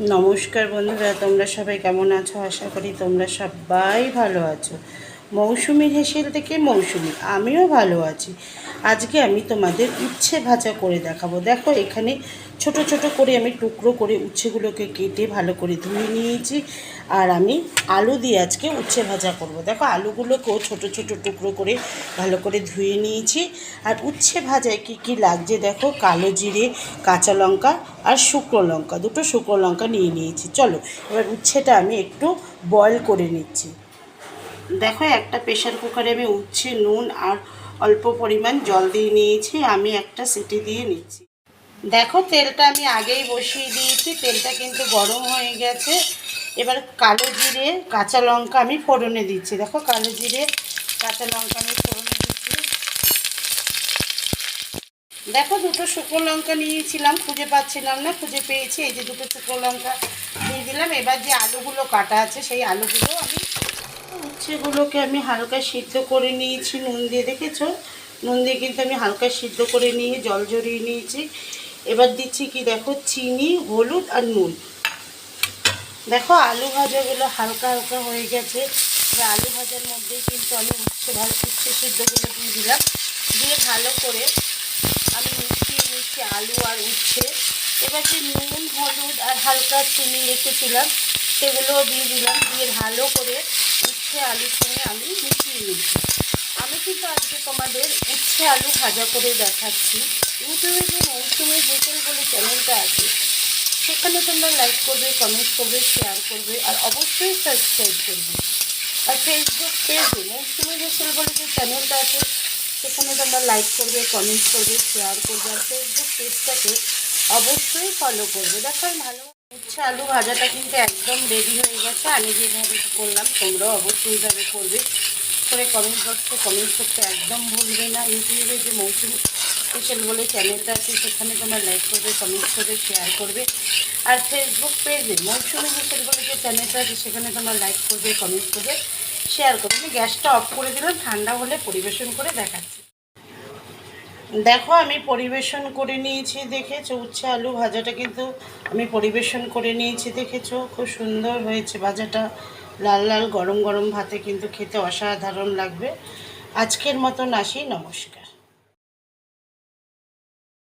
নমস্কার বন্ধুরা তোমরা সবাই কেমন আছো? আশা করি তোমরা সবাই ভালো আছো। মৌসুমি হেসেল থেকে মৌসুমি, আমিও ভালো আছি। আজকে আমি তোমাদের উচ্ছে ভাজা করে দেখাবো। দেখো, এখানে ছোট ছোট করে আমি টুকরো করে উচ্ছেগুলোকে কেটে ভালো করে ধুয়ে নিয়েছি। আর আমি আলু দিয়ে আজকে উচ্ছে ভাজা করব। দেখো, আলুগুলোকেও ছোট ছোট টুকরো করে ভালো করে ধুয়ে নিয়েছি। আর উচ্ছে ভাজায় কি কি লাগছে দেখো? কালো জিরে, কাঁচা লঙ্কা আর শুকনো লঙ্কা। দুটো শুকনো লঙ্কা নিয়ে নিয়েছি। চলো, এবার উচ্ছেটা আমি একটু বয়েল করে নিচ্ছি। দেখো, একটা প্রেশার কুকারে আমি উচ্ছে নুন আর অল্প পরিমাণ জল দিয়ে নিয়েছি, আমি একটা সিটি দিয়ে নিচ্ছি। দেখো, তেলটা আমি আগেই বসিয়ে দিয়েছি, তেলটা কিন্তু গরম হয়ে গেছে। এবার কালো জিরে, কাঁচা লঙ্কা আমি ফোড়নে দিচ্ছি। দেখো, কালো জিরে, কাঁচা লঙ্কা আমি ফোড়নে দিচ্ছি। দেখো, দুটো শুকনো লঙ্কা নিয়েছিলাম, খুঁজে পাচ্ছিলাম না, খুঁজে পেয়েছি। এই যে দুটো শুকনো লঙ্কা দিয়ে দিলাম। এবার যে আলুগুলো কাটা আছে, সেই আলুগুলো আমি উচ্ছেগুলোকে আমি হালকা সিদ্ধ করে নিয়েছি, নুন দিয়ে, দেখেছ? নুন দিয়ে কিন্তু আমি হালকা সিদ্ধ করে নিয়ে, জল ঝরিয়ে নিয়েছি। এবার দিচ্ছি কি, দেখো, চিনি, হলুদ আর নুন। দেখো, আলু ভাজাগুলো হালকা হালকা হয়ে গেছে। এবার আলু ভাজার মধ্যেই কিন্তু আমি উচ্ছে ভালো উচ্ছে সিদ্ধগুলো দিয়ে দিলাম। দিয়ে ভালো করে আমি মিশিয়ে নিচ্ছি আলু আর উচ্ছে। এবার যে নুন, হলুদ আর হালকা চিনি রেখেছিলাম, সেগুলোও দিয়ে দিলাম। দিয়ে ভালো করে উচ্ছে আলুর সঙ্গে আমি মিশিয়ে নিচ্ছি। আমি কিন্তু আজকে তোমাদের উচ্ছে আলু ভাজা করে দেখাচ্ছি। ইউটিউবে যে মৌসুমি হোটেল বলে চ্যানেলটা আছে, সেখানে তোমরা লাইক করবে কমেন্ট করবে শেয়ার করবে, আর অবশ্যই সাবস্ক্রাইব করবে। আর ফেসবুক পেজে মৌসুমি হোটেল বলে যে চ্যানেলটা আছে, সেখানে তোমরা লাইক করবে কমেন্ট করবে শেয়ার করবে, আর ফেসবুক পেজটাকে অবশ্যই ফলো করবে। দেখো ভালো উচ্ছে আলু ভাজাটা কিন্তু একদম রেডি হয়ে গেছে। আমি যেভাবে করলাম, তোমরাও অবশ্যই এইভাবে করবে। করে কমেন্ট বক্সে কমেন্ট করতে একদম ভুলবে না। ইউটিউবে যে মৌসুমি স্পেশাল বলে চ্যানেলটা আছে, সেখানে তোমরা লাইক করবে কমেন্ট করবে শেয়ার করবে। আর ফেসবুক পেজে মৌসুমি স্পেশাল বলে যে চ্যানেলটা আছে, সেখানে তোমরা লাইক করবে কমেন্ট করবে শেয়ার করবে। আমি গ্যাসটা অফ করে দিলাম, ঠান্ডা হলে পরিবেশন করে দেখাচ্ছি। দেখো, আমি পরিবেশন করে নিয়েছি দেখেছ, উচ্ছে আলু ভাজাটা কিন্তু আমি পরিবেশন করে নিয়েছি দেখেছ, খুব সুন্দর হয়েছে ভাজাটা। লাল লাল গরম গরম ভাতে কিন্তু খেতে অসাধারণ লাগবে। আজকের মতন আসি, নমস্কার।